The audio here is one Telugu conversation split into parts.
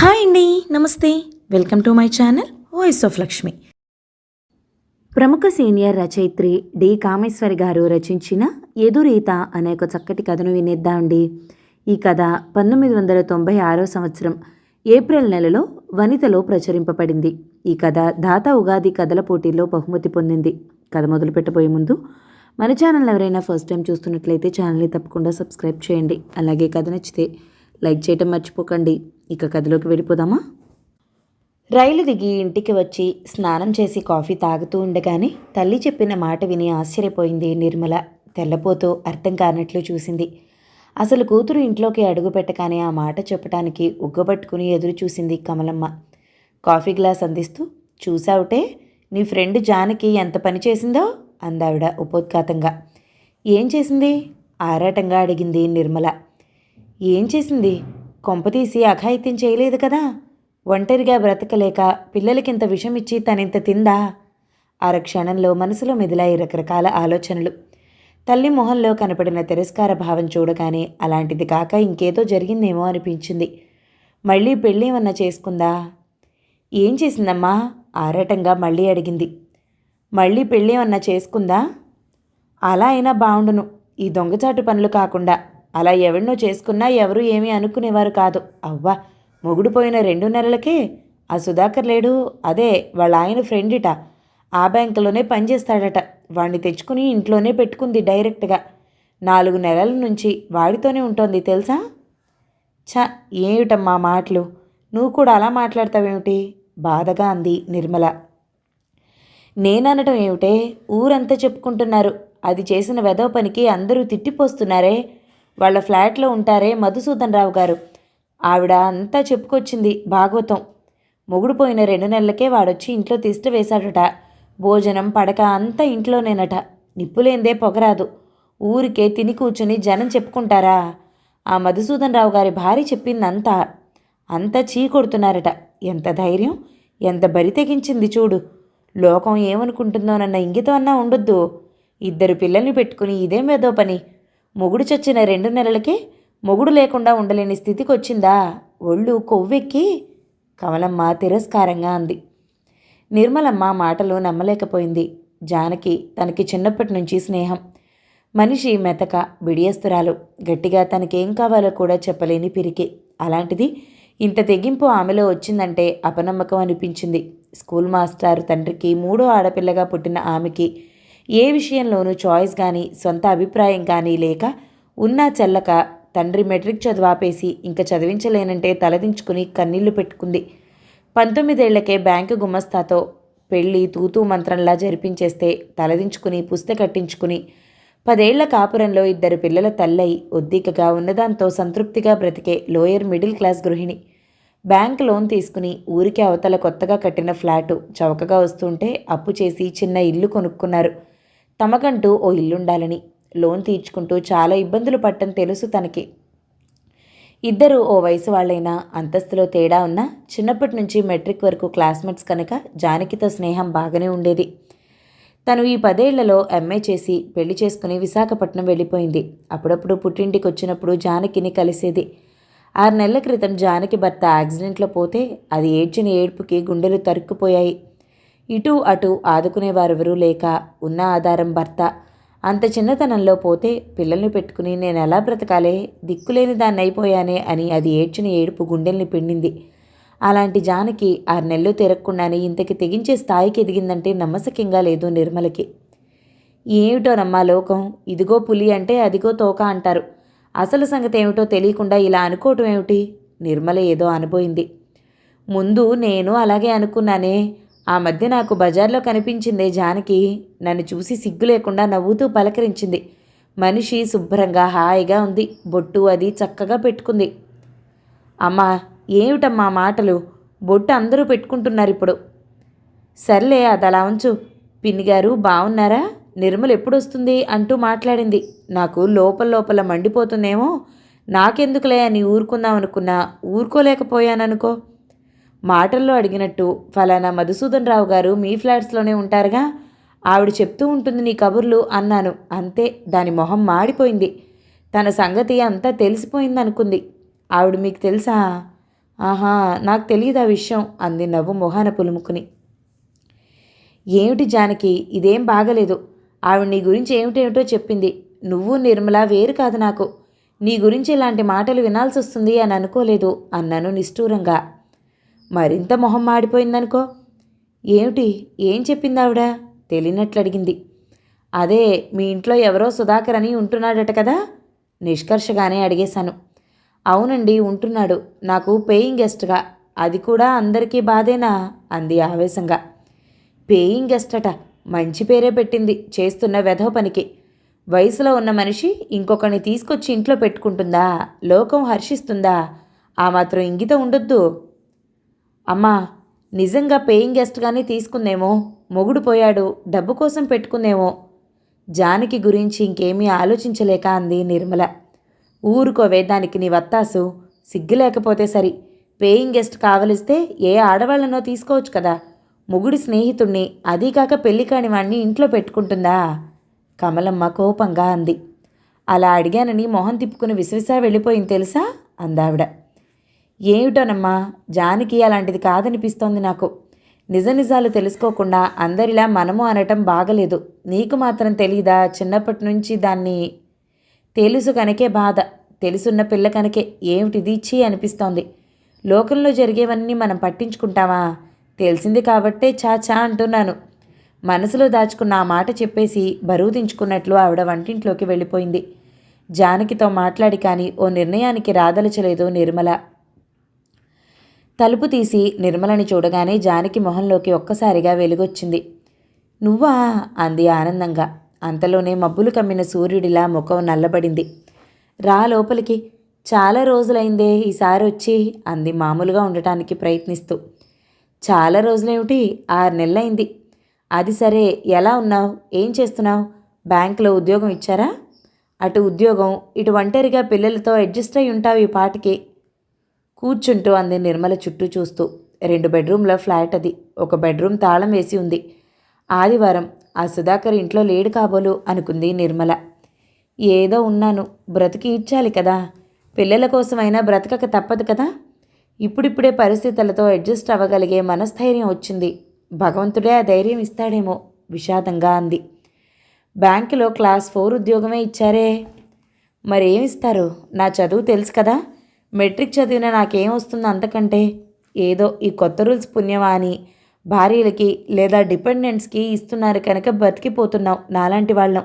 హాయ్ అండి నమస్తే. Welcome to my channel voice of Lakshmi. ప్రముఖ సీనియర్ రచయిత్రి డి. కామేశ్వరి గారు రచించిన ఎదురీత అనే ఒక చక్కటి కథను వినేద్దామండి ఈ కథ పంతొమ్మిది వందల తొంభై ఆరో సంవత్సరం ఏప్రిల్ నెలలో వనితలో ప్రచురింపబడింది. ఈ కథ దాత ఉగాది కథల పోటీల్లో బహుమతి పొందింది. కథ మొదలు పెట్టబోయే ముందు మన ఛానల్ ఎవరైనా ఫస్ట్ టైం చూస్తున్నట్లయితే ఛానల్ని తప్పకుండా సబ్స్క్రైబ్ చేయండి. అలాగే కథ నచ్చితే లైక్ చేయటం మర్చిపోకండి. ఇక కథలోకి వెళ్ళిపోదామా? రైలు దిగి ఇంటికి వచ్చి స్నానం చేసి కాఫీ తాగుతూ ఉండగానే తల్లి చెప్పిన మాట విని ఆశ్చర్యపోయింది నిర్మల. తెల్లపోతూ అర్థం కానట్లు చూసింది. అసలు కూతురు ఇంట్లోకి అడుగు పెట్టగానే ఆ మాట చెప్పటానికి ఉగ్గబట్టుకుని ఎదురు చూసింది కమలమ్మ. కాఫీ గ్లాస్ అందిస్తూ చూసావుటే నీ ఫ్రెండ్ జానకి ఎంత పని చేసిందో? అందావిడ ఉపోద్ఘాతంగా. ఏం చేసింది? ఆరాటంగా అడిగింది నిర్మల. ఏం చేసింది? కొంపతీసి అఘాయిత్యం చేయలేదు కదా? ఒంటరిగా బ్రతకలేక పిల్లలకింత విషమిచ్చి తనింత తిందా? అరక్షణంలో మనసులో మెదిలాయి రకరకాల ఆలోచనలు. తల్లి మొహంలో కనపడిన తిరస్కార భావం చూడగానే అలాంటిది కాక ఇంకేదో జరిగిందేమో అనిపించింది. మళ్ళీ పెళ్ళి ఏమన్నా చేసుకుందా? ఏం చేసిందమ్మా? ఆరాటంగా మళ్ళీ అడిగింది. మళ్ళీ పెళ్ళి ఏమన్నా చేసుకుందా? అలా అయినా బాగుండును ఈ దొంగచాటు పనులు కాకుండా అలా ఎవరినో చేసుకున్నా ఎవరు ఏమీ అనుకునేవారు కాదు. అవ్వా మొగుడు పోయిన రెండు నెలలకే ఆ సుధాకర్ లేడు. అదే వాళ్ళ ఆయన ఫ్రెండిట. ఆ బ్యాంకులోనే పనిచేస్తాడట వాణ్ణి తెచ్చుకుని ఇంట్లోనే పెట్టుకుంది డైరెక్ట్గా. నాలుగు నెలల నుంచి వాడితోనే ఉంటుంది తెలుసా? ఛ ఏమిటమ్మా మాటలు? నువ్వు కూడా అలా మాట్లాడతావేమిటి? బాధగా అంది నిర్మల. నేననటం ఏమిటే? ఊరంతా చెప్పుకుంటున్నారు. అది చేసిన వెధవ పనికి అందరూ తిట్టిపోస్తున్నారే? వాళ్ళ ఫ్లాట్లో ఉంటారే మధుసూదన్ రావు గారు. ఆవిడ అంతా చెప్పుకొచ్చింది భాగవతం. మొగుడు పోయిన రెండు నెలలకే వాడొచ్చి ఇంట్లో తిష్ట వేశాడట. భోజనం పడక అంతా ఇంట్లోనేనట. నిప్పులేందే పొగరాదు. ఊరికే తిని కూర్చుని జనం చెప్పుకుంటారా? ఆ మధుసూదన్ రావు గారి భార్య చెప్పిందంతా. అంతా చీ కొడుతున్నారట. ఎంత ధైర్యం ఎంత బరి తెగించింది చూడు. లోకం ఏమనుకుంటుందోనన్న ఇంగితం అన్నా ఉండొద్దు. ఇద్దరు పిల్లల్ని పెట్టుకుని ఇదేం ఏదో పని? మొగుడు చచ్చిన రెండు నెలలకే మొగుడు లేకుండా ఉండలేని స్థితికి వచ్చిందా ఒళ్ళు కొవ్వెక్కి కమలమ్మ తిరస్కారంగా అంది. నిర్మలమ్మ మాటలు నమ్మలేకపోయింది. జానకి తనకి చిన్నప్పటి నుంచి స్నేహం. మనిషి మెతక బిడియస్తురాలు. గట్టిగా తనకేం కావాలో కూడా చెప్పలేని పిరికి. అలాంటిది ఇంత తెగింపు ఆమెలో వచ్చిందంటే అపనమ్మకం అనిపించింది. స్కూల్ మాస్టారు తండ్రికి మూడో ఆడపిల్లగా పుట్టిన ఆమెకి ఏ విషయంలోనూ చాయిస్ కానీ సొంత అభిప్రాయం కానీ లేక ఉన్నా చెల్లక తండ్రి మెట్రిక్ చదివాపేసి ఇంకా చదివించలేనంటే తలదించుకుని కన్నీళ్ళు పెట్టుకుంది. పంతొమ్మిదేళ్ళకే బ్యాంకు గుమస్తాతో పెళ్ళి తూతూ మంత్రంలా జరిపించేస్తే తలదించుకుని పుస్తక కట్టించుకుని పదేళ్ళ కాపురంలో ఇద్దరు పిల్లల తల్లై ఒద్దికగా ఉన్నదాంతో సంతృప్తిగా బ్రతికే లోయర్ మిడిల్ క్లాస్ గృహిణి. బ్యాంక్ లోన్ తీసుకుని ఊరికి అవతల కొత్తగా కట్టిన ఫ్లాటు చౌకగా వస్తుంటే అప్పు చేసి చిన్న ఇల్లు కొనుక్కున్నారు. తమకంటూ ఓ ఇల్లుండాలని లోన్ తీర్చుకుంటూ చాలా ఇబ్బందులు పట్టని తెలుసు తనకి. ఇద్దరు ఓ వయసు వాళ్ళైనా అంతస్తులో తేడా ఉన్నా చిన్నప్పటి నుంచి మెట్రిక్ వరకు క్లాస్మేట్స్ కనుక జానకితో స్నేహం బాగానే ఉండేది. తను ఈ పదేళ్ళలో ఎంఏ చేసి పెళ్ళి చేసుకుని విశాఖపట్నం వెళ్ళిపోయింది. అప్పుడప్పుడు పుట్టింటికి వచ్చినప్పుడు జానకిని కలిసేది. ఆరు నెలల క్రితం జానకి భర్త యాక్సిడెంట్లో పోతే అది ఏడ్చిన ఏడ్పుకి గుండెలు తరుక్కుపోయాయి. ఇటు అటు ఆదుకునేవారెవరూ లేక ఉన్న ఆధారం భర్త. అంత చిన్నతనంలో పోతే పిల్లల్ని పెట్టుకుని నేను ఎలా బ్రతకాలే? దిక్కులేని దాన్ని అయిపోయానే అని అది ఏడ్చిన ఏడుపు గుండెల్ని పిండింది. అలాంటి జానకి ఆరు నెలలు తిరగకుండానే ఇంతకి తెగించే స్థాయికి ఎదిగిందంటే నమ్మసక్యంగా లేదు నిర్మలకి. ఏమిటోనమ్మా లోకం. ఇదిగో పులి అంటే అదిగో తోక అంటారు. అసలు సంగతి ఏమిటో తెలియకుండా ఇలా అనుకోవటం ఏమిటి నిర్మల ఏదో అనిపోయింది ముందు నేను అలాగే అనుకున్నానే. ఆ మధ్య నాకు బజార్లో కనిపించిందే జానకి. నన్ను చూసి సిగ్గు లేకుండా నవ్వుతూ పలకరించింది. మనిషి శుభ్రంగా హాయిగా ఉంది. బొట్టు అది చక్కగా పెట్టుకుంది. అమ్మా ఏమిటమ్మా మాటలు? బొట్టు అందరూ పెట్టుకుంటున్నారు ఇప్పుడు సర్లే అది అలా ఉంచు. పిన్నిగారు బాగున్నారా నిర్మల్ ఎప్పుడు వస్తుంది అంటూ మాట్లాడింది. నాకు లోపల లోపల మండిపోతుందేమో? నాకెందుకులే అని ఊరుకుందాం అనుకున్నా ఊరుకోలేకపోయాననుకో. మాటల్లో అడిగినట్టు ఫలానా మధుసూదన్ రావు గారు మీ ఫ్లాట్స్లోనే ఉంటారుగా? ఆవిడ చెప్తూ ఉంటుంది నీ కబుర్లు అన్నాను. అంతే దాని మొహం మాడిపోయింది. తన సంగతి అంతా తెలిసిపోయిందనుకుంది. ఆవిడ మీకు తెలుసా? ఆహా నాకు తెలియదు ఆ విషయం? అంది నవ్వు మొహాన పులుముకుని. ఏమిటి జానకి ఇదేం బాగలేదు. ఆవిడ నీ గురించి ఏమిటేమిటో చెప్పింది. నువ్వు నిర్మల వేరు కాదు నాకు. నీ గురించి ఇలాంటి మాటలు వినాల్సి వస్తుంది అని అనుకోలేదు అన్నాను నిష్ఠూరంగా. మరింత మొహం మాడిపోయిందనుకో. ఏమిటి? ఏం చెప్పింది ఆవిడ తెలియనట్లు అడిగింది అదే మీ ఇంట్లో ఎవరో సుధాకర్ అని ఉంటున్నాడట కదా? నిష్కర్షగానే అడిగేశాను. అవునండి ఉంటున్నాడు. నాకు పేయింగ్ గెస్ట్గా. అది కూడా అందరికీ బాధేనా? అంది ఆవేశంగా. పేయింగ్ గెస్ట్ అట మంచి పేరే పెట్టింది. చేస్తున్న వెధవ పనికి. వయసులో ఉన్న మనిషి ఇంకొకరిని తీసుకొచ్చి ఇంట్లో పెట్టుకుంటుందా? లోకం హర్షిస్తుందా? ఆ మాత్రం ఇంగిత ఉండొద్దు. అమ్మా నిజంగా పేయింగ్ గెస్ట్గానే తీసుకుందేమో మొగుడు పోయాడు డబ్బు కోసం పెట్టుకుందేమో. జానకి గురించి ఇంకేమీ ఆలోచించలేక అంది నిర్మల. ఊరుకోవే దానికి నీ వత్తాసు సిగ్గు లేకపోతే సరి. పేయింగ్ గెస్ట్ కావలిస్తే ఏ ఆడవాళ్ళనో తీసుకోవచ్చు కదా. మొగుడి స్నేహితుణ్ణి అదీకాక పెళ్ళి కాని వాణ్ణి ఇంట్లో పెట్టుకుంటుందా? కమలమ్మ కోపంగా అంది. అలా అడిగానని మొహం తిప్పుకుని విసివిసా వెళ్ళిపోయింది తెలుసా? అందావిడ. ఏమిటోనమ్మా? జానకి అలాంటిది కాదనిపిస్తోంది నాకు. నిజ నిజాలు తెలుసుకోకుండా అందరిలా మనము అనటం బాగలేదు. నీకు మాత్రం తెలీదా? చిన్నప్పటి నుంచి దాన్ని తెలుసు కనుకే బాధ. తెలుసున్న పిల్ల కనుకే. ఏమిటిది? చీ అనిపిస్తోంది. లోకంలో జరిగేవన్నీ మనం పట్టించుకుంటామా? తెలిసింది కాబట్టే చాచా అంటున్నాను. మనసులో దాచుకున్న ఆ మాట చెప్పేసి బరువు దించుకున్నట్లు ఆవిడ వంటింట్లోకి వెళ్ళిపోయింది. జానకితో మాట్లాడి కానీ ఓ నిర్ణయానికి రాదలచలేదు నిర్మల. తలుపు తీసి నిర్మలని చూడగానే జానకి మొహంలోకి ఒక్కసారిగా వెలుగొచ్చింది. నువ్వా? అంది ఆనందంగా. అంతలోనే మబ్బులు కమ్మిన సూర్యుడిలా ముఖం నల్లబడింది. రా లోపలికి. చాలా రోజులైందే ఈసారి వచ్చి అంది మామూలుగా ఉండటానికి ప్రయత్నిస్తూ. చాలా రోజులేమిటి? ఆరు నెలలైంది. అది సరే ఎలా ఉన్నావు? ఏం చేస్తున్నావు? బ్యాంకులో ఉద్యోగం ఇచ్చారా? అటు ఉద్యోగం ఇటు ఒంటరిగా పిల్లలతో అడ్జస్ట్ అయి ఉంటావు ఈ పాటికి. కూర్చుంటూ అంది నిర్మల చుట్టూ చూస్తూ. రెండు బెడ్రూమ్ల ఫ్లాట్ అది. ఒక బెడ్రూమ్ తాళం వేసి ఉంది. ఆదివారం ఆ సుధాకర్ ఇంట్లో లేడు కాబోలు అనుకుంది నిర్మల. ఏదో ఉన్నాను. బ్రతికి ఇచ్చాలి కదా. పిల్లల కోసమైనా బ్రతకక తప్పదు కదా. ఇప్పుడిప్పుడే పరిస్థితులతో అడ్జస్ట్ అవ్వగలిగే మనస్థైర్యం వచ్చింది. భగవంతుడే ఆ ధైర్యం ఇస్తాడేమో విషాదంగా అంది. బ్యాంకులో క్లాస్ ఫోర్ ఉద్యోగమే ఇచ్చారే. మరేమిస్తారు? నా చదువు తెలుసు కదా. మెట్రిక్ చదివిన నాకేం వస్తుంది అంతకంటే? ఏదో ఈ కొత్త రూల్స్ పుణ్యమా అని భార్యలకి లేదా డిపెండెంట్స్కి ఇస్తున్నారు కనుక బతికిపోతున్నాం నాలాంటి వాళ్ళం.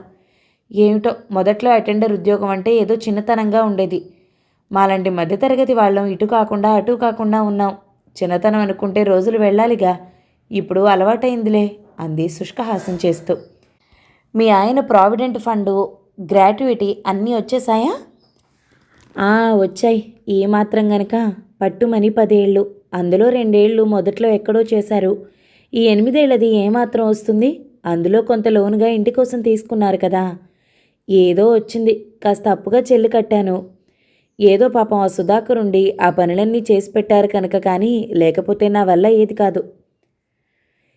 ఏమిటో మొదట్లో అటెండర్ ఉద్యోగం అంటే ఏదో చిన్నతనంగా ఉండేది. మాలాంటి మధ్యతరగతి వాళ్ళం ఇటు కాకుండా అటు కాకుండా ఉన్నాం. చిన్నతనం అనుకుంటే రోజులు వెళ్ళాలిగా. ఇప్పుడు అలవాటైందిలే అంది శుష్కహాసం చేస్తూ. మీ ఆయన ప్రావిడెంట్ ఫండు గ్రాట్యుటీ అన్నీ వచ్చేసాయా? ఆ, వచ్చాయి. ఏమాత్రం గనక పట్టుమని పదేళ్ళు అందులో రెండేళ్ళు మొదట్లో ఎక్కడో చేశారు. ఈ ఎనిమిదేళ్ళది ఏమాత్రం వస్తుంది? అందులో కొంత లోనుగా ఇంటి కోసం తీసుకున్నారు కదా. ఏదో వచ్చింది. కాస్త అప్పుగా చెల్లి కట్టాను. ఏదో పాపం ఆ సుధాకర్ ఉండి ఆ పనులన్నీ చేసి పెట్టారు కనుక కానీ లేకపోతే నా వల్ల ఏది కాదు.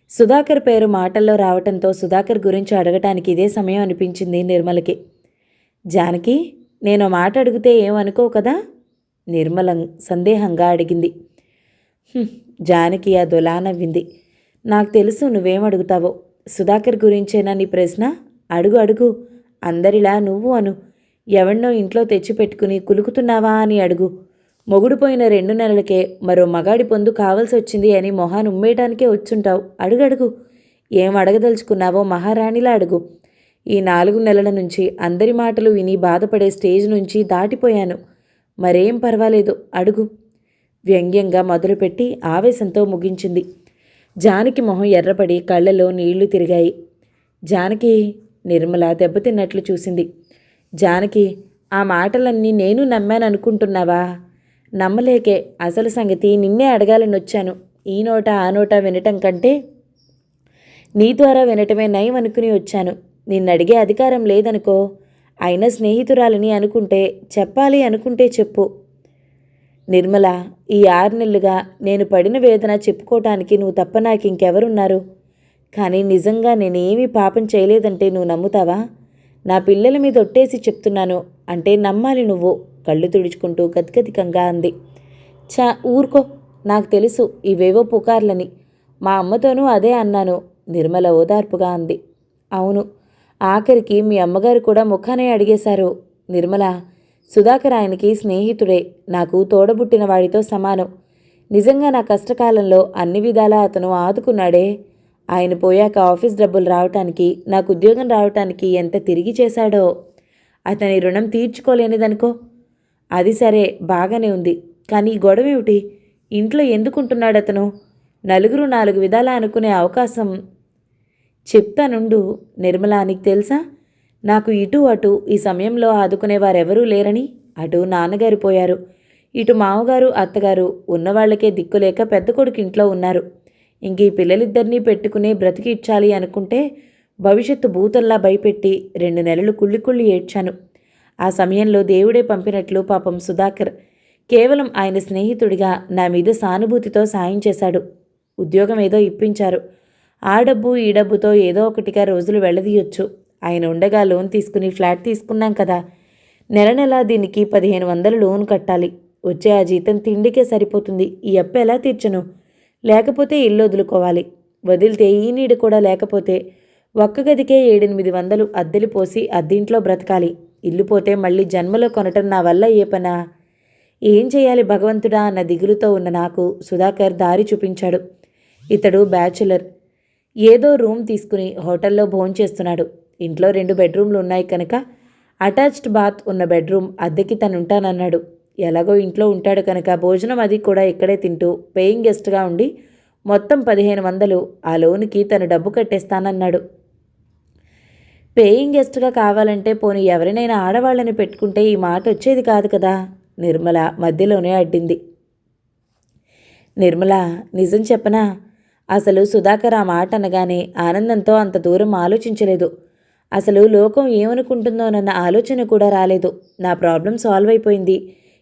సుధాకర్ పేరు మాటల్లో రావటంతో సుధాకర్ గురించి అడగటానికి ఇదే సమయం అనిపించింది నిర్మలకి. జానకి నేను మాట అడిగితే ఏమనుకో కదా? నిర్మలం సందేహంగా అడిగింది. జానకి ఆ దొలా నవ్వింది. నాకు తెలుసు నువ్వేం అడుగుతావో. సుధాకర్ గురించేనా నీ ప్రశ్న? అడుగు అడుగు. అందరిలా నువ్వు అను. ఎవన్నో ఇంట్లో తెచ్చిపెట్టుకుని కులుకుతున్నావా అని అడుగు. మొగుడు పోయిన రెండు నెలలకే మరో మగాడి పొందు కావాల్సి వచ్చింది అని మొహాన్ని ఉమ్మేయటానికే వచ్చుంటావు. అడుగడుగు. ఏం అడగదలుచుకున్నావో మహారాణిలా అడుగు. ఈ నాలుగు నెలల నుంచి అందరి మాటలు విని బాధపడే స్టేజ్ నుంచి దాటిపోయాను. మరేం పర్వాలేదు అడుగు. వ్యంగ్యంగా మొదలుపెట్టి ఆవేశంతో ముగించింది. జానకి మొహం ఎర్రపడి కళ్ళలో నీళ్ళు తిరిగాయి. జానకి నిర్మల దెబ్బతిన్నట్లు చూసింది. జానకి ఆ మాటలన్నీ నేను నమ్మాను అనుకుంటున్నావా నమ్మలేకే అసలు సంగతి నిన్నే అడగాలని వచ్చాను. ఈ నోట ఆ నోట వినటం కంటే నీ ద్వారా వినటమే నయం అనుకుని వచ్చాను. నిన్నడిగే అధికారం లేదనుకో అయినా స్నేహితురాలని అనుకుంటే చెప్పాలి అనుకుంటే చెప్పు. నిర్మల ఈ ఆరు నెలలుగా నేను పడిన వేదన చెప్పుకోవటానికి నువ్వు తప్ప నాకు ఇంకెవరున్నారు కానీ నిజంగా నేనేమీ పాపం చేయలేదంటే నువ్వు నమ్ముతావా? నా పిల్లల మీద ఒట్టేసి చెప్తున్నాను అంటే నమ్మాలి నువ్వు కళ్ళు తుడుచుకుంటూ గద్గదికంగా అంది. చా ఊరుకో నాకు తెలుసు ఇవేవో పుకార్లని. మా అమ్మతోనూ అదే అన్నాను నిర్మల ఓదార్పుగా అంది. అవును ఆఖరికి మీ అమ్మగారు కూడా ముఖానే అడిగేశారు. నిర్మల సుధాకర్ ఆయనకి స్నేహితుడే నాకు తోడబుట్టిన వాడితో సమానం. నిజంగా నా కష్టకాలంలో అన్ని విధాలా అతను ఆదుకున్నాడే. ఆయన పోయాక ఆఫీస్ డబ్బులు రావటానికి నాకు ఉద్యోగం రావటానికి ఎంత తిరిగి చేశాడో. అతని రుణం తీర్చుకోలేనిదనుకో. అది సరే బాగానే ఉంది. కానీ ఈ గొడవ ఏమిటి ఇంట్లో ఎందుకుంటున్నాడు అతను నలుగురు నాలుగు విధాలా అనుకునే అవకాశం చెప్తానుండు నిర్మలానికి తెలుసా? నాకు ఇటు అటు ఈ సమయంలో ఆదుకునేవారెవరూ లేరని అటు నాన్నగారు పోయారు. ఇటు మామగారు అత్తగారు ఉన్నవాళ్ళకే దిక్కులేక పెద్ద కొడుకు ఇంట్లో ఉన్నారు. ఇంక ఈ పిల్లలిద్దరినీ పెట్టుకునే బ్రతికి ఇచ్చాలి అనుకుంటే భవిష్యత్తు భూతల్లా భయపెట్టి రెండు నెలలు కుళ్ళి కుళ్ళి ఏడ్చాను. ఆ సమయంలో దేవుడే పంపినట్లు పాపం సుధాకర్ కేవలం ఆయన స్నేహితుడిగా నా మీద సానుభూతితో సాయం చేశాడు. ఉద్యోగం ఏదో ఇప్పించారు. ఆ డబ్బు ఈ డబ్బుతో ఏదో ఒకటిగా రోజులు వెళ్ళదీయొచ్చు. ఆయన ఉండగా లోన్ తీసుకుని ఫ్లాట్ తీసుకున్నాం కదా. నెల నెల దీనికి పదిహేను వందలు లోన్ కట్టాలి. వచ్చే ఆ జీతం తిండికే సరిపోతుంది. ఈ అప్పు ఎలా తీర్చను? లేకపోతే ఇల్లు వదులుకోవాలి. వదిలితే ఈ నీడు కూడా లేకపోతే ఒక్క గదికే ఏడెనిమిది వందలు అద్దెలు పోసి అద్దింట్లో బ్రతకాలి. ఇల్లు పోతే మళ్ళీ జన్మలో కొనటం నా వల్ల ఏ పనా? ఏం చేయాలి భగవంతుడా అన్న దిగులుతో ఉన్న నాకు సుధాకర్ దారి చూపించాడు. ఇతడు బ్యాచులర్. ఏదో రూమ్ తీసుకుని హోటల్లో భోంచేస్తున్నాడు ఇంట్లో రెండు బెడ్రూమ్లు ఉన్నాయి కనుక అటాచ్డ్ బాత్ ఉన్న బెడ్రూమ్ అద్దెకి తను ఉంటానన్నాడు ఎలాగో ఇంట్లో ఉంటాడు కనుక భోజనం అది కూడా ఇక్కడే తింటూ పేయింగ్ గెస్ట్గా ఉండి మొత్తం పదిహేను వందలు ఆ లోన్కి తను డబ్బు కట్టేస్తానన్నాడు. పేయింగ్ గెస్ట్గా కావాలంటే పోనీ ఎవరినైనా ఆడవాళ్ళని పెట్టుకుంటే ఈ మాట వచ్చేది కాదు కదా? నిర్మల మధ్యలోనే అడ్డింది. నిర్మల నిజం చెప్పనా? అసలు సుధాకర్ ఆ మాట అనగానే ఆనందంతో అంత దూరం ఆలోచించలేదు. అసలు లోకం ఏమనుకుంటుందోనన్న ఆలోచన కూడా రాలేదు. నా ప్రాబ్లం సాల్వ్ అయిపోయింది.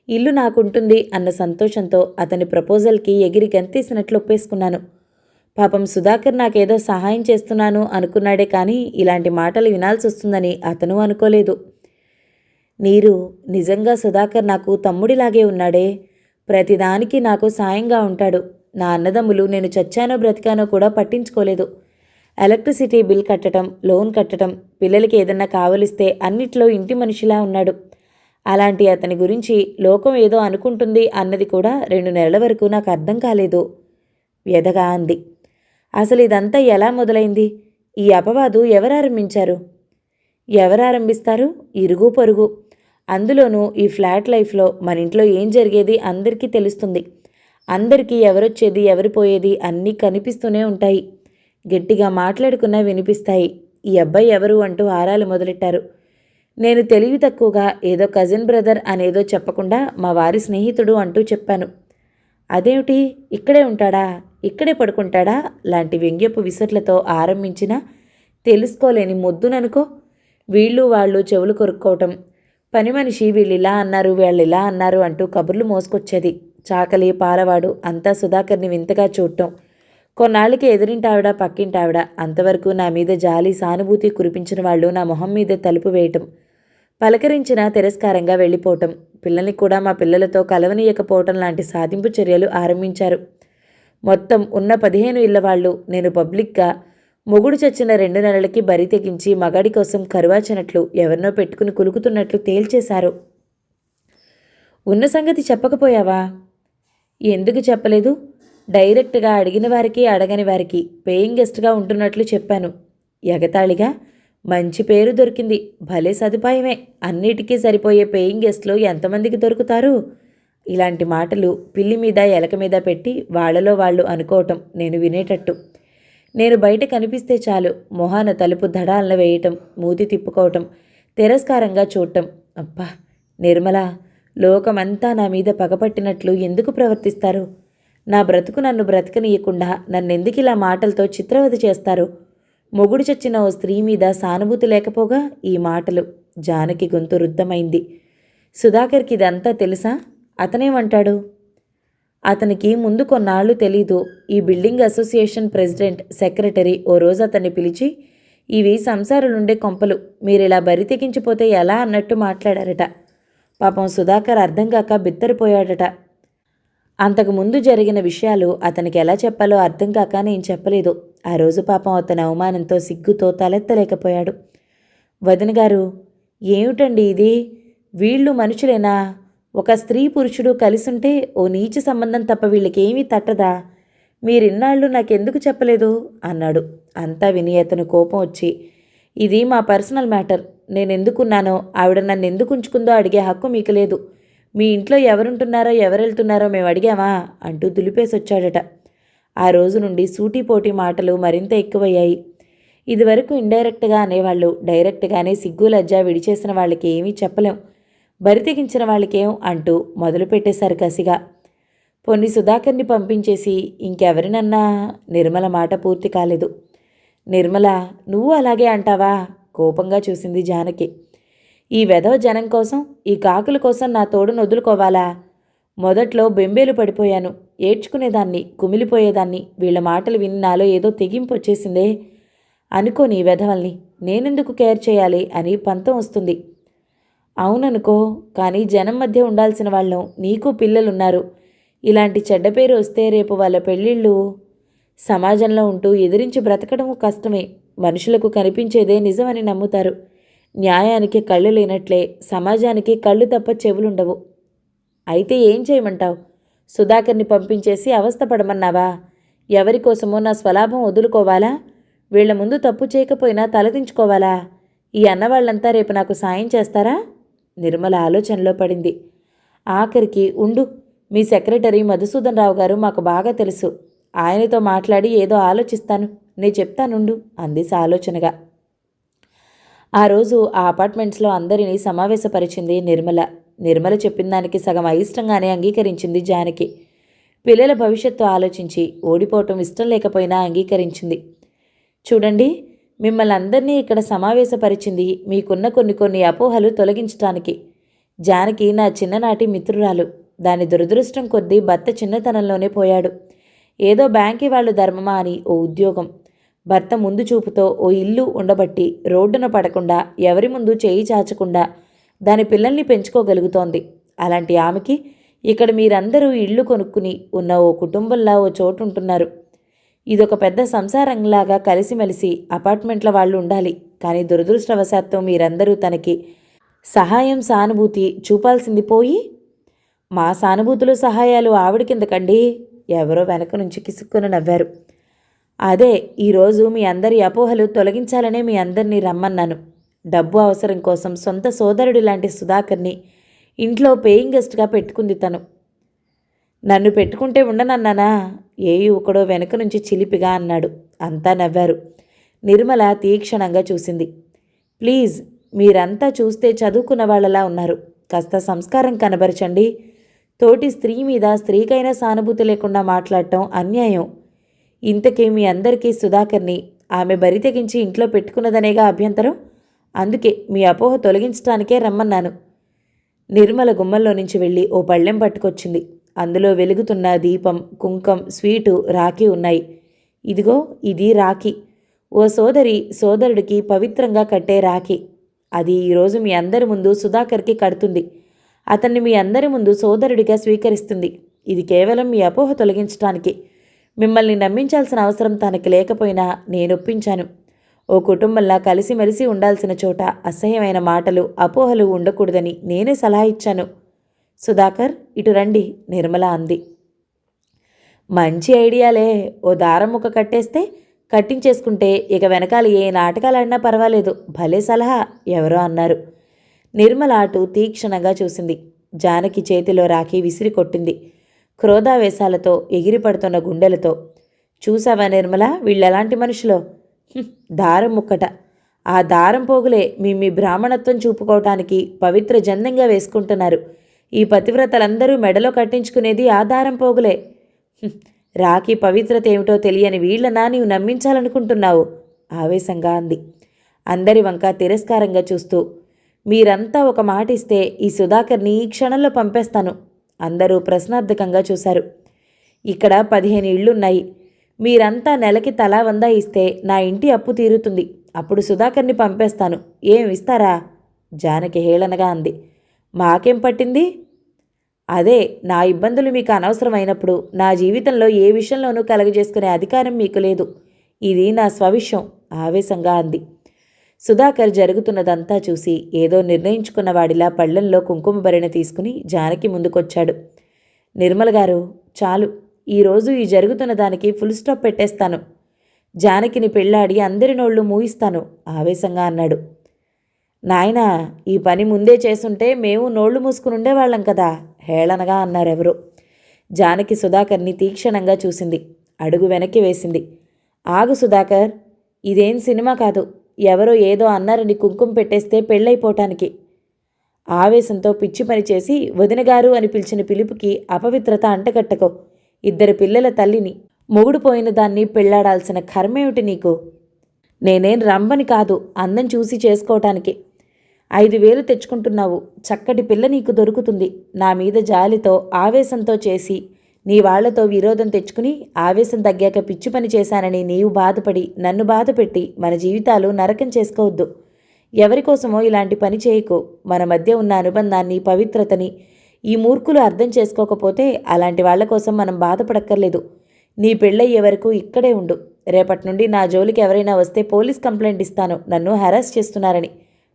ఇల్లు నాకుంటుంది అన్న సంతోషంతో అతని ప్రపోజల్కి ఎగిరి గంతేసినట్లు ఒప్పేసుకున్నాను. పాపం సుధాకర్ నాకేదో సహాయం చేస్తున్నాను అనుకున్నాడే కానీ ఇలాంటి మాటలు వినాల్సి వస్తుందని అతను అనుకోలేదు. నీరు నిజంగా సుధాకర్ నాకు తమ్ముడిలాగే ఉన్నాడే. ప్రతిదానికి నాకు సాయంగా ఉంటాడు. నా అన్నదమ్ములు నేను చచ్చానో బ్రతికానో కూడా పట్టించుకోలేదు. ఎలక్ట్రిసిటీ బిల్ కట్టడం లోన్ కట్టడం పిల్లలకి ఏదన్నా కావలిస్తే అన్నిట్లో ఇంటి మనిషిలా ఉన్నాడు. అలాంటి అతని గురించి లోకం ఏదో అనుకుంటుంది అన్నది కూడా రెండు నెలల వరకు నాకు అర్థం కాలేదు. వ్యధగా అంది. అసలు ఇదంతా ఎలా మొదలైంది? ఈ అపవాదు ఎవరారంభించారు? ఎవరారంభిస్తారు? ఇరుగు పొరుగు. అందులోనూ ఈ ఫ్లాట్ లైఫ్లో మన ఇంట్లో ఏం జరిగేది అందరికీ తెలుస్తుంది. అందరికీ ఎవరొచ్చేది ఎవరు పోయేది అన్నీ కనిపిస్తూనే ఉంటాయి. గట్టిగా మాట్లాడుకున్నా వినిపిస్తాయి. ఈ అబ్బాయి ఎవరు అంటూ ఆరాలు మొదలెట్టారు. నేను తెలివి తక్కువగా ఏదో కజిన్ బ్రదర్ అనేదో చెప్పకుండా మా వారి స్నేహితుడు అంటూ చెప్పాను. అదేమిటి? ఇక్కడే ఉంటాడా? ఇక్కడే పడుకుంటాడా? లాంటి వ్యంగ్యపు విసట్లతో ఆరంభించిన తెలుసుకోలేని మొద్దుననుకో వీళ్ళు వాళ్ళు చెవులు కొరుక్కోవటం. పని మనిషి వీళ్ళు ఇలా అన్నారు వీళ్ళు ఇలా అన్నారు అంటూ కబుర్లు మోసుకొచ్చేది. చాకలి పాలవాడు అంతా సుధాకర్ని వింతగా చూడటం కొన్నాళ్ళకి ఎదురింటావిడ పక్కింటావిడ. అంతవరకు నా మీద జాలి సానుభూతి కురిపించిన వాళ్ళు నా మొహం మీద తలుపు వేయటం. పలకరించిన తిరస్కారంగా వెళ్ళిపోవటం. పిల్లల్ని కూడా మా పిల్లలతో కలవనీయకపోవటం లాంటి సాధింపు చర్యలు ఆరంభించారు. మొత్తం ఉన్న పదిహేను ఇళ్ళ వాళ్ళు నేను పబ్లిక్గా మొగుడు చచ్చిన రెండు నెలలకి బరి తెగించి మగాడి కోసం కరువాచినట్లు ఎవరినో పెట్టుకుని కులుకుతున్నట్లు తేల్చేశారు. ఉన్న సంగతి చెప్పకపోయావా? ఎందుకు చెప్పలేదు? డైరెక్ట్గా అడిగిన వారికి అడగని వారికి పేయింగ్ గెస్ట్గా ఉంటున్నట్లు చెప్పాను. ఎగతాళిగా మంచి పేరు దొరికింది. భలే సదుపాయమే. అన్నిటికీ సరిపోయే పేయింగ్ గెస్ట్లు ఎంతమందికి దొరుకుతారు? ఇలాంటి మాటలు పిల్లి మీద ఎలక మీద పెట్టి వాళ్ళలో వాళ్ళు అనుకోవటం నేను వినేటట్టు. నేను బయట కనిపిస్తే చాలు మొహాన తలుపు దడాలన వేయటం మూతి తిప్పుకోవటం తిరస్కారంగా చూడటం. అబ్బా! నిర్మల లోకమంతా నా మీద పగపట్టినట్లు ఎందుకు ప్రవర్తిస్తారు? నా బ్రతుకు నన్ను బ్రతకనీయకుండా నన్నెందుకు ఇలా మాటలతో చిత్రవధి చేస్తారు? మొగుడు చచ్చిన ఓ స్త్రీ మీద సానుభూతి లేకపోగా ఈ మాటలు జానకి గొంతు రుద్ధమైంది సుధాకర్కి ఇదంతా తెలుసా? అతనేమంటాడు? అతనికి ముందు కొన్నాళ్ళు తెలీదు. ఈ బిల్డింగ్ అసోసియేషన్ ప్రెసిడెంట్ సెక్రటరీ ఓ రోజు అతన్ని పిలిచి ఇవి సంసారులుండే కొంపలు. మీరు ఇలా బరి తెగించిపోతే ఎలా అన్నట్టు మాట్లాడారట. పాపం సుధాకర్ అర్థం కాక బిత్తరిపోయాడట. అంతకుముందు జరిగిన విషయాలు అతనికి ఎలా చెప్పాలో అర్థం కాక నేను చెప్పలేదు. ఆ రోజు పాపం అతని అవమానంతో సిగ్గుతో తలెత్తలేకపోయాడు. వదిన గారు ఏమిటండి ఇది? వీళ్ళు మనుషులేనా? ఒక స్త్రీ పురుషుడు కలిసుంటే ఓ నీచ సంబంధం తప్ప వీళ్ళకేమీ తట్టదా? మీరిన్నాళ్ళు నాకెందుకు చెప్పలేదు? అన్నాడు. అంతా విని అతను కోపం వచ్చి ఇది మా పర్సనల్ మ్యాటర్. నేను ఎందుకున్నానో ఆవిడ నన్ను ఎందుకు ఉంచుకుందో అడిగే హక్కు మీకు లేదు. మీ ఇంట్లో ఎవరుంటున్నారో ఎవరెళ్తున్నారో మేము అడిగామా? అంటూ దులిపేసి వచ్చాడట ఆ రోజు నుండి సూటిపోటి మాటలు మరింత ఎక్కువయ్యాయి. ఇదివరకు ఇండైరెక్ట్గా అనేవాళ్ళు డైరెక్ట్గానే సిగ్గు లజ్జ విడిచేసిన వాళ్ళకి ఏమీ చెప్పలేం బరితెగించిన వాళ్ళకేం అంటూ మొదలుపెట్టేశారు కసిగా. పొన్ని సుధాకర్ని పంపించేసి ఇంకెవరినన్నా? నిర్మల మాట పూర్తి కాలేదు. నిర్మల నువ్వు అలాగే అంటావా? కోపంగా చూసింది జానకి. ఈ వెధవ జనం కోసం ఈ కాకుల కోసం నా తోడును వదులుకోవాలా మొదట్లో బెంబేలు పడిపోయాను. ఏడ్చుకునేదాన్ని కుమిలిపోయేదాన్ని. వీళ్ళ మాటలు విని నాలో ఏదో తెగింపు వచ్చేసిందే. అనుకోని వెధవల్ని. నేనెందుకు కేర్ చేయాలి అని పంతం వస్తుంది. అవుననుకో కానీ జనం మధ్య ఉండాల్సిన వాళ్ళం నీకు పిల్లలున్నారు. ఇలాంటి చెడ్డ పేరు వస్తే రేపు వాళ్ళ పెళ్ళిళ్ళు సమాజంలో ఉంటూ ఎదిరించి బ్రతకడం కష్టమే. మనుషులకు కనిపించేదే నిజమని నమ్ముతారు. న్యాయానికి కళ్ళు లేనట్లే సమాజానికి కళ్ళు తప్ప చెవులుండవు. అయితే ఏం చేయమంటావు? సుధాకర్ని పంపించేసి అవస్థపడమన్నావా ఎవరి కోసమో నా స్వలాభం వదులుకోవాలా? వీళ్ళ ముందు తప్పు చేయకపోయినా తలదించుకోవాలా? ఈ అన్నవాళ్ళంతా రేపు నాకు సాయం చేస్తారా? నిర్మల ఆలోచనలో పడింది. ఆఖరికి ఉండు మీ సెక్రటరీ మధుసూదన్ రావు గారు మాకు బాగా తెలుసు. ఆయనతో మాట్లాడి ఏదో ఆలోచిస్తాను. నే చెప్తానుండు అంది ఆలోచనగా ఆ రోజు ఆ అపార్ట్మెంట్స్లో అందరినీ సమావేశపరిచింది నిర్మల. నిర్మల చెప్పిన దానికి సగం అయిష్టంగానే అంగీకరించింది జానకి. పిల్లల భవిష్యత్తు ఆలోచించి ఓడిపోవటం ఇష్టం లేకపోయినా అంగీకరించింది. చూడండి మిమ్మల్ని అందరినీ ఇక్కడ సమావేశపరిచింది మీకున్న కొన్ని కొన్ని అపోహలు తొలగించటానికి. జానకి నా చిన్ననాటి మిత్రురాలు. దాని దురదృష్టం కొద్దీ భర్త చిన్నతనంలోనే పోయాడు. ఏదో బ్యాంకి వాళ్ళు ధర్మమా అని ఓ ఉద్యోగం. భర్త ముందు చూపుతో ఓ ఇల్లు ఉండబట్టి రోడ్డున పడకుండా ఎవరి ముందు చేయి చాచకుండా దాని పిల్లల్ని పెంచుకోగలుగుతోంది. అలాంటి ఆమెకి ఇక్కడ మీరందరూ ఇళ్ళు కొనుక్కుని ఉన్న ఓ కుటుంబంలా ఓ చోటు ఉంటున్నారు. ఇదొక పెద్ద సంసారంలాగా కలిసిమెలిసి అపార్ట్మెంట్ల వాళ్ళు ఉండాలి. కానీ దురదృష్టవశాత్తు మీరందరూ తనకి సహాయం సానుభూతి చూపాల్సింది పోయి మా సానుభూతులు సహాయాలు ఆవిడ కిందకండి ఎవరో వెనక నుంచి కిసుక్కుని నవ్వారు. అదే ఈరోజు మీ అందరి అపోహలు తొలగించాలనే మీ అందరినీ రమ్మన్నాను. డబ్బు అవసరం కోసం సొంత సోదరుడి లాంటి సుధాకర్ని ఇంట్లో పేయింగ్ గెస్ట్గా పెట్టుకుంది తను. నన్ను పెట్టుకుంటే ఉండనన్నానా? ఏ యువకుడో వెనక నుంచి చిలిపిగా అన్నాడు. అంతా నవ్వారు. నిర్మల తీక్షణంగా చూసింది. ప్లీజ్ మీరంతా చూస్తే చదువుకున్న వాళ్ళలా ఉన్నారు. కాస్త సంస్కారం కనబరచండి. తోటి స్త్రీ మీద స్త్రీకైనా సానుభూతి లేకుండా మాట్లాడటం అన్యాయం. ఇంతకీ మీ అందరికీ సుధాకర్ని ఆమె బరి తెగించి ఇంట్లో పెట్టుకున్నదనేగా అభ్యంతరం? అందుకే మీ అపోహ తొలగించడానికే రమ్మన్నాను. నిర్మల గుమ్మంలో నుంచి వెళ్ళి ఓ పళ్ళెం పట్టుకొచ్చింది. అందులో వెలుగుతున్న దీపం కుంకం స్వీటు రాఖీ ఉన్నాయి. ఇదిగో ఇది రాఖీ. ఓ సోదరి సోదరుడికి పవిత్రంగా కట్టే రాఖీ. అది ఈరోజు మీ అందరి ముందు సుధాకర్కి కడుతుంది. అతన్ని మీ అందరి ముందు సోదరుడిగా స్వీకరిస్తుంది. ఇది కేవలం మీ అపోహ తొలగించడానికి మిమ్మల్ని నమ్మించాల్సిన అవసరం తనకి లేకపోయినా నేను ఒప్పించాను ఓ కుటుంబంలా కలిసిమెలిసి ఉండాల్సిన చోట అసహ్యమైన మాటలు అపోహలు ఉండకూడదని నేనే సలహా ఇచ్చాను. సుధాకర్ ఇటు రండి నిర్మల అంది. మంచి ఐడియాలే. ఓ దారం ముక్క కట్టేస్తే కట్టించేసుకుంటే ఇక వెనకాల ఏ నాటకాలు ఆడినా పర్వాలేదు. భలే సలహా ఎవరో అన్నారు. నిర్మల అటు తీక్షణంగా చూసింది. జానకి చేతిలో రాఖీ విసిరి కొట్టింది. క్రోధావేశాలతో ఎగిరిపడుతున్న గుండెలతో. చూసావా నిర్మల? వీళ్ళెలాంటి మనుషులో? దారం ముక్కట. ఆ దారం పోగులే మీ మీ బ్రాహ్మణత్వం చూపుకోవటానికి పవిత్ర జందంగా వేసుకుంటున్నారు. ఈ పతివ్రతలందరూ మెడలో కట్టించుకునేది ఆ దారం పోగులే. రాఖీ పవిత్రత ఏమిటో తెలియని వీళ్ళనా నీవు నమ్మించాలనుకుంటున్నావు? ఆవేశంగా అంది. అందరి వంక తిరస్కారంగా చూస్తూ మీరంతా ఒక మాట ఇస్తే ఈ సుధాకర్ని ఈ క్షణంలో పంపేస్తాను అందరూ ప్రశ్నార్థకంగా చూశారు. ఇక్కడ పదిహేను ఇళ్ళున్నాయి మీరంతా నెలకి తలా వంద ఇస్తే నా ఇంటి అప్పు తీరుతుంది. అప్పుడు సుధాకర్ని పంపేస్తాను. ఏం ఇస్తారా? జానకి హేళనగా అంది. మాకేం పట్టింది? అదే నా ఇబ్బందులు మీకు అనవసరమైనప్పుడు నా జీవితంలో ఏ విషయంలోనూ కలగజేసుకునే అధికారం మీకు లేదు. ఇది నా స్వవిషయం ఆవేశంగా అంది. సుధాకర్ జరుగుతున్నదంతా చూసి ఏదో నిర్ణయించుకున్న వాడిలా కుంకుమ భరిణ తీసుకుని జానకి ముందుకొచ్చాడు. నిర్మల గారు చాలు ఈరోజు ఈ జరుగుతున్న దానికి ఫుల్ స్టాప్ పెట్టేస్తాను. జానకిని పెళ్ళాడి అందరి నోళ్ళు మూయిస్తాను ఆవేశంగా అన్నాడు. నాయనా ఈ పని ముందే చేసుంటే మేము నోళ్ళు మూసుకుని ఉండేవాళ్ళం కదా హేళనగా అన్నారెవరో. జానకి సుధాకర్ని తీక్షణంగా చూసింది అడుగు వెనక్కి వేసింది. ఆగు సుధాకర్ ఇదేం సినిమా కాదు ఎవరో ఏదో అన్నారని కుంకుమ పెట్టేస్తే పెళ్ళైపోవటానికి ఆవేశంతో పిచ్చి పని చేసి వదినగారు అని పిలిచిన పిలుపుకి అపవిత్రత అంటగట్టకో. ఇద్దరు పిల్లల తల్లిని మొగుడుపోయిన దాన్ని పెళ్ళాడాల్సిన కర్మేమిటి నీకు? నేనేం రంబని కాదు అందం చూసి చేసుకోవటానికి ఐదు వేలు తెచ్చుకుంటున్నావు చక్కటి పిల్ల నీకు దొరుకుతుంది. నా మీద జాలితో ఆవేశంతో చేసి నీ వాళ్ళతో విరోధం తెచ్చుకుని ఆవేశం తగ్గాక పిచ్చి పని చేశానని నీవు బాధపడి నన్ను బాధపెట్టి మన జీవితాలు నరకం చేసుకోవద్దు. ఎవరికోసమో ఇలాంటి పని చేయకు. మన మధ్య ఉన్న అనుబంధాన్ని పవిత్రతని ఈ మూర్ఖులు అర్థం చేసుకోకపోతే అలాంటి వాళ్ళ కోసం మనం బాధపడక్కర్లేదు. నీ పెళ్ళయ్యే వరకు ఇక్కడే ఉండు. రేపటి నుండి నా జోలికి ఎవరైనా వస్తే పోలీస్ కంప్లైంట్ ఇస్తాను. నన్ను హెరాస్ చేస్తున్నారని.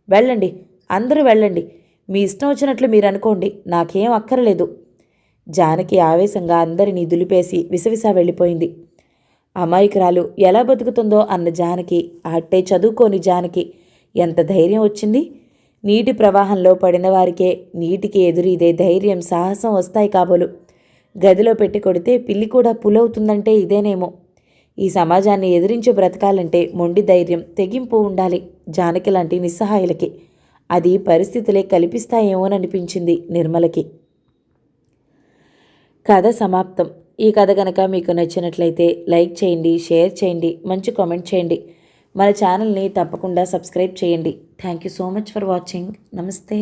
వెళ్ళండి. అందరూ వెళ్ళండి. మీ ఇష్టం వచ్చినట్లు మీరు అనుకోండి. నాకేం అక్కర్లేదు. జానకి ఆవేశంగా అందరినీ దులిపేసి విసవిసా వెళ్ళిపోయింది. అమాయకురాలు ఎలా బతుకుతుందో అన్న జానకి అట్టే చదువుకోని జానకి ఎంత ధైర్యం వచ్చింది? నీటి ప్రవాహంలో పడిన వారికే నీటికి ఎదురీదే ధైర్యం సాహసం వస్తాయి కాబోలు. గదిలో పెట్టి కొడితే పిల్లి కూడా పులవుతుందంటే ఇదేనేమో. ఈ సమాజాన్ని ఎదిరించి బ్రతకాలంటే మొండి ధైర్యం తెగింపు ఉండాలి జానకి లాంటి నిస్సహాయులకి. అది పరిస్థితులే కల్పిస్తాయేమోననిపించింది నిర్మలకి. కథ సమాప్తం. ఈ కథ కనుక మీకు నచ్చినట్లయితే లైక్ చేయండి షేర్ చేయండి మంచి కామెంట్ చేయండి. మన ఛానల్ని తప్పకుండా సబ్స్క్రైబ్ చేయండి. Thank you so much for watching. నమస్తే.